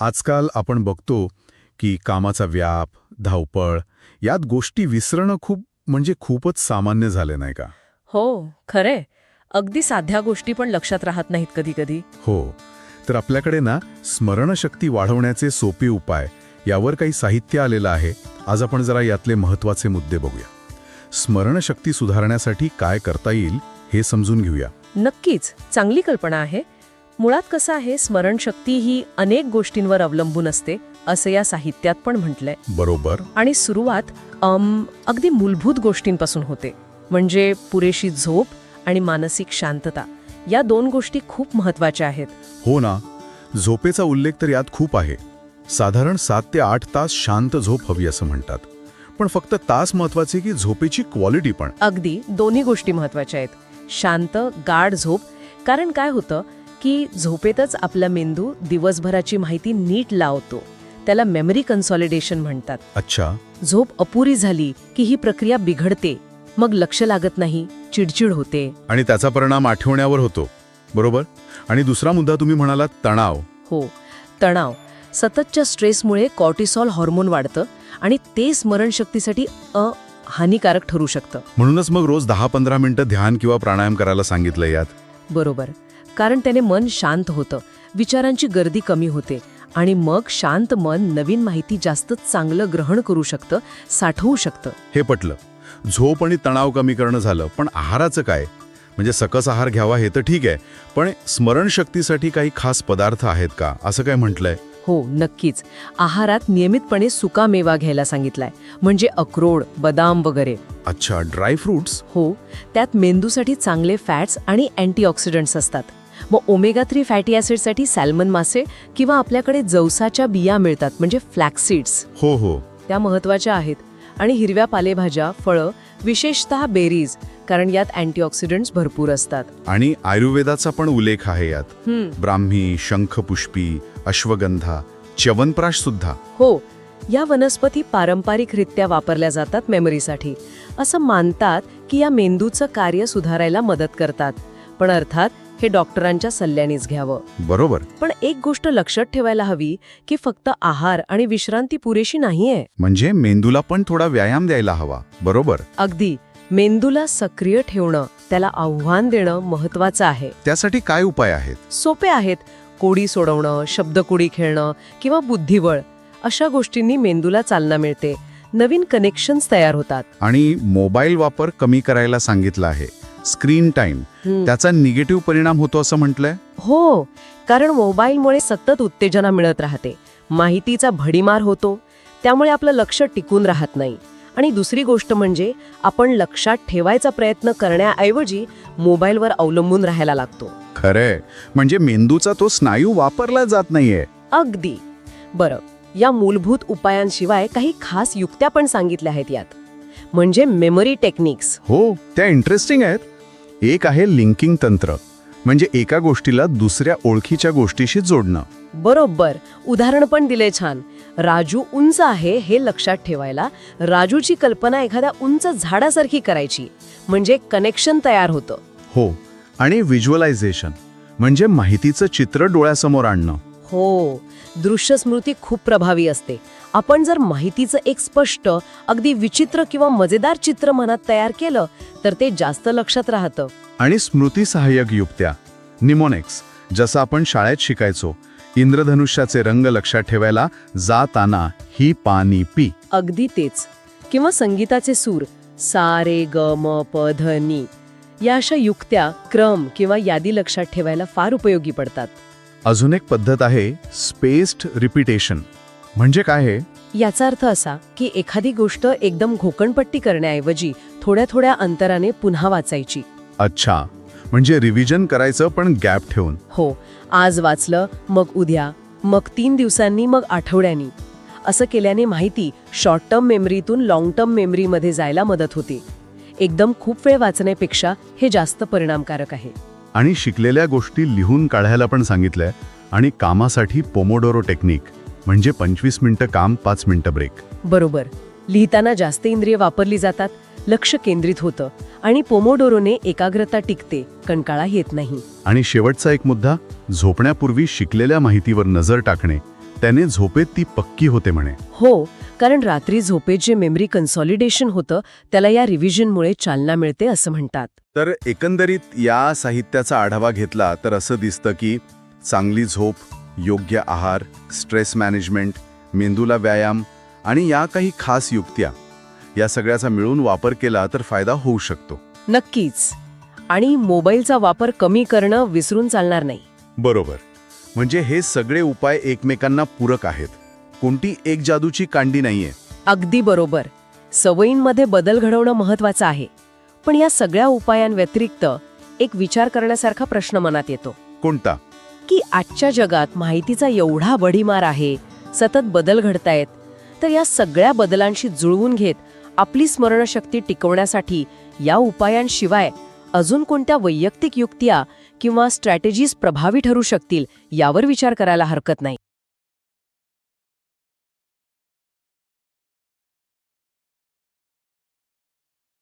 आजकाल आपण बघतो की कामाचा व्याप धावपळ यात गोष्टी विसरणं खूप म्हणजे खूपच सामान्य झाले नाही का? हो खरे अगदी साध्या गोष्टी पण लक्षात राहत नाहीत कधी कधी. हो. तर आपल्याकडे ना स्मरणशक्ती वाढवण्याचे सोपे उपाय यावर काही साहित्य आलेलं आहे. आज आपण जरा यातले महत्त्वाचे मुद्दे बघूया. स्मरणशक्ती सुधारण्यासाठी काय करता येईल हे समजून घेऊया. नक्कीच. चांगली कल्पना आहे. मुळात कसं आहे स्मरणशक्ती ही अनेक गोष्टींवर अवलंबून असते असं या साहित्यात पण म्हटलंय. बरोबर. आणि सुरुवात अगदी मूलभूत गोष्टींपासून होते. म्हणजे पुरेशी झोप आणि मानसिक शांतता. या दोन गोष्टी खूप महत्त्वाच्या आहेत. हो ना. झोपेचा उल्लेख तर यात खूप आहे. साधारण सात ते आठ तास शांत झोप हवी असं म्हणतात. पण फक्त तास महत्त्वाचे की झोपेची क्वालिटी पण? अगदी दोन्ही गोष्टी महत्त्वाच्या आहेत. शांत गाढ झोप. कारण काय होतं की झोपेतच आपला मेंदू दिवसभराची माहिती नीट लावतो. त्याला मेमरी कन्सॉलिडेशन म्हणतात. अच्छा. झोप अपुरी झाली की ही प्रक्रिया बिघडते. मग लक्ष लागत नाही चिडचिड होते. आणि त्याचा परिणाम आठवण्यावर होतो. बरोबर? आणि दुसरा मुद्दा तुम्ही म्हणालात तणाव. हो. तणाव. सततच्या स्ट्रेसमुळे कॉर्टिसॉल हॉर्मोन वाढतं आणि ते स्मरणशक्तीसाठी अ हानिकारक ठरू शकतं. म्हणूनच मग रोज दहा पंधरा मिनिटं ध्यान किंवा प्राणायाम करायला सांगितलं यात. बरोबर. कारण त्याने मन शांत होतं. विचारांची गर्दी कमी होते. आणि मग शांत मन नवीन माहिती जास्त चांगलं ग्रहण करू शकतं साठवू शकतं. हे पटलं. झोप आणि तणाव कमी करणं झालं पण आहाराचं काय? म्हणजे सकस आहार घ्यावा हे तर ठीक आहे पण स्मरणशक्तीसाठी काही खास पदार्थ आहेत का? असं काय म्हटलंय? हो नक्कीच. आहारात नियमितपणे सुका मेवा घ्यायला सांगितलाय. म्हणजे अक्रोड बदाम वगैरे. अच्छा ड्राय फ्रुट्स? हो त्यात मेंदूसाठी चांगले फॅट्स आणि अँटीऑक्सिडंट्स असतात. मग ओमेगा थ्री फॅटी ॲसिडसाठी सॅल्मन मासे किंवा आपल्याकडे जवसाच्या बिया मिळतात म्हणजे फ्लॅक्सीड्स हो हो. त्या महत्त्वाच्या आहेत. आणि हिरव्या पालेभाज्या फळं विशेषतः बेरीज कारण यात अँटीऑक्सिडंट्स भरपूर असतात. आणि आयुर्वेदाचा पण उल्लेख आहे यात. ब्राह्मी शंखपुष्पी अश्वगंधा च्यवनप्राश सुद्धा. हो. या वनस्पती पारंपरिकरित्या वापरल्या जातात मेमरीसाठी असं मानतात की या मेंदूचं कार्य सुधारायला मदत करतात. पण अर्थात हे डॉक्टरांच्या सल्ल्यानेच घ्यावं. बरोबर. पण एक गोष्ट लक्षात ठेवायला हवी की फक्त आहार आणि विश्रांती पुरेशी नाहीये. म्हणजे मेंदूला पण थोडा व्यायाम द्यायला हवा बरोबर? अगदी. मेंदूला सक्रिय ठेवणं त्याला आव्हान देणं महत्वाचं आहे. त्यासाठी काय उपाय आहेत? सोपे आहेत. कोडी सोडवणं शब्दकोडी खेळणं किंवा बुद्धिबळ अशा गोष्टींनी मेंदूला चालना मिळते. नवीन कनेक्शन्स तयार होतात. आणि मोबाईल वापर कमी करायला सांगितलं आहे. Screen time. त्याचा निगेटिव्ह परिणाम होतो असं म्हटलंय? हो कारण मोबाईलमुळे सतत उत्तेजना मिळत राहते. माहितीचा भडीमार होतो. त्यामुळे आपलं लक्ष टिकून राहत नाही. आणि दुसरी गोष्ट म्हणजे आपण लक्षात ठेवायचा प्रयत्न करण्याऐवजी मोबाईलवर अवलंबून राहायला लागतो. खरंय. म्हणजे मेंदूचा तो स्नायू वापरला जात नाहीये. अगदी. बरं या मूलभूत उपायांशिवाय काही खास युक्त्या पण सांगितल्या आहेत यात. म्हणजे मेमरी टेक्निक्स हो त्या इंटरेस्टिंग आहेत. एक आहे लिंकिंग तंत्र म्हणजे एका गोष्टीला दुसऱ्या ओळखीच्या गोष्टीशी जोडणं. बरोबर. उदाहरण पण दिले छान. राजू उंच आहे हे लक्षात ठेवायला राजूची कल्पना एखाद्या उंच झाडासारखी करायची म्हणजे कनेक्शन तयार होतं. हो आणि व्हिज्युअलायझेशन म्हणजे माहितीचं चित्र डोळ्यासमोर आणणं. हो दृश्य स्मृती खूप प्रभावी असते. आपण जर माहितीचं एक स्पष्ट अगदी विचित्र किंवा मजेदार चित्र मनात तयार केलं तर ते जास्त लक्षात राहतं. आणि स्मृती सहाय्यक युक्त्या. निमोनेक्स जसं आपण शाळेत शिकायचो इंद्रधनुष्याचे रंग लक्षात ठेवायला जाताना ही पाणी पी. अगदी तेच. किंवा संगीताचे सूर सा रे ग म प ध नी या अशा युक्त्या क्रम किंवा यादी लक्षात ठेवायला फार उपयोगी पडतात. अजून एक पद्धत आहे स्पेस्ड रिपिटेशन म्हणजे काय आहे याचा अर्थ असा की एखादी गोष्ट एकदम घोकणपट्टी करण्याऐवजी थोड्या थोड्या अंतराने पुन्हा वाचायची. अच्छा. म्हणजे रिव्हिजन करायचं पण गॅप ठेवून. हो. आज वाचलं मग उद्या मग तीन दिवसांनी मग आठवड्यांनी. असं केल्याने माहिती शॉर्ट टर्म मेमरीतून लॉंग टर्म मेमरीमध्ये जायला मदत होते. एकदम खूप वेळ वाचण्यापेक्षा हे जास्त परिणामकारक आहे. आणि शिकलेल्या गोष्टी लिहून काढायला पण सांगितलंय. आणि कामासाठी पोमोडोरो टेक्निक म्हणजे पंचवीस मिनिटं काम पाच मिनिटं ब्रेक बरोबर. लिहिताना जास्त इंद्रिय वापरली जातात लक्ष केंद्रित होतं. आणि पोमोडोरोने एकाग्रता टिकते कंटाळा येत नाही. आणि शेवटचा एक मुद्दा झोपण्यापूर्वी शिकलेल्या माहितीवर नजर टाकणे. त्याने झोपेत ती पक्की होते म्हणे. हो कारण रात्री झोपेत जे मेमरी कन्सॉलिडेशन होतं त्याला या रिव्हिजनमुळे चालना मिळते असं म्हणतात. तर एकंदरीत या साहित्याचा आढावा घेतला तर असं दिसतं की चांगली झोप योग्य आहार स्ट्रेस मॅनेजमेंट मेंदूला व्यायाम आणि या काही खास युक्त्या या सगळ्याचा मिळून वापर केला तर फायदा होऊ शकतो. नक्कीच. आणि मोबाईलचा वापर कमी करणं विसरून चालणार नाही. बरोबर. म्हणजे हे सगळे उपाय एकमेकांना पूरक आहेत. कोणती एक जादूची कांडी नाहीये. अगदी बरोबर. सवयींमध्ये बदल घडवणं महत्वाचं आहे. पण या सगळ्या उपायांव्यतिरिक्त एक विचार करण्यासारखा प्रश्न मनात येतो. कोणता? की आजच्या जगात माहितीचा एवढा बडीमार आहे सतत बदल घडतायत तर या सगळ्या बदलांशी जुळवून घेत आपली स्मरणशक्ती टिकवण्यासाठी या उपायांशिवाय अजून कोणत्या वैयक्तिक युक्त्या किंवा स्ट्रॅटेजीज प्रभावी ठरू शकतील यावर विचार करायला हरकत नाही.